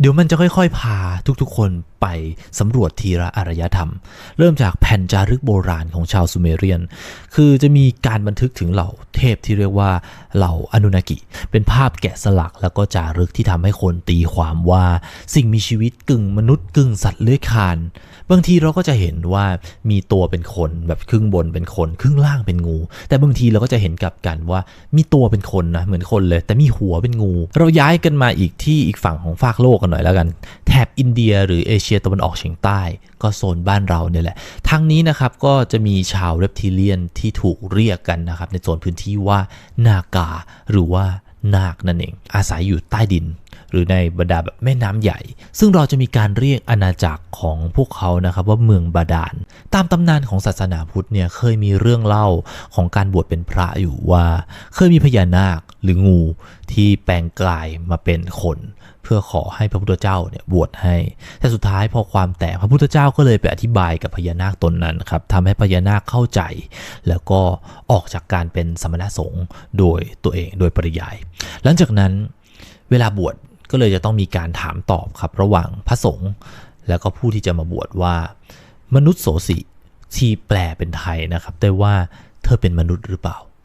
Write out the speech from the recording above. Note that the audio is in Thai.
เดี๋ยวมันจะค่อยๆ พาทุกๆคนไปสำรวจทีละอารยธรรม เริ่มจากแผ่นจารึกโบราณของชาวซูเมเรียน คือจะมีการบันทึกถึงเหล่าเทพที่เรียกว่าเหล่าอนุนากิ เป็นภาพแกะสลักแล้วก็จารึกที่ทำให้คนตีความว่าสิ่งมีชีวิตกึ่งมนุษย์กึ่งสัตว์เลื้อยคลาน บางทีเราก็จะเห็นว่ามีตัวเป็นคนแบบครึ่งบนเป็นคนครึ่งล่างเป็นงู แต่บางทีเราก็จะเห็นกลับกันว่ามีตัวเป็นคนนะเหมือนคนเลย แต่มีหัวเป็นงู เราย้ายกันมาอีกที่อีกฝั่งของฟากโลกกันหน่อยแล้วกัน แถบอินเดียหรือเอเชียตะวันออกเฉียงใต้ ก็โซนบ้านเราเนี่ยแหละทางนี้นะครับก็จะมีชาวเรปทิเลียนที่ถูกเรียกกันนะครับในโซนพื้นที่ว่านากาหรือว่านาคนั่นเอง อาศัยอยู่ใต้ดิน หรือในบรรดาแบบแม่น้ำใหญ่ ซึ่งเราจะมีการเรียกอาณาจักรของพวกเขานะครับว่าเมืองบาดาล ตามตำนานของศาสนาพุทธเนี่ยเคยมีเรื่องเล่าของการบวชเป็นพระอยู่ว่า เคยมีพญานาค หรืองูที่แปลงกลายมาเป็นคน เพื่อขอให้พระพุทธเจ้าเนี่ยบวชให้ แต่สุดท้ายพอความแตกพระพุทธเจ้าก็เลยไปอธิบายกับพญานาคตนนั้นครับทำให้พญานาคเข้าใจ แล้วก็ออกจากการเป็นสมณสงฆ์โดยตัวเองโดยปริยาย หลังจากนั้นเวลาบวชก็เลยจะต้องมีการถามตอบครับระหว่างพระสงฆ์แล้วก็ผู้ที่จะมาบวชว่า มนุษย์โสสิที่แปลเป็นไทยนะครับ ได้ว่าเธอเป็นมนุษย์หรือเปล่า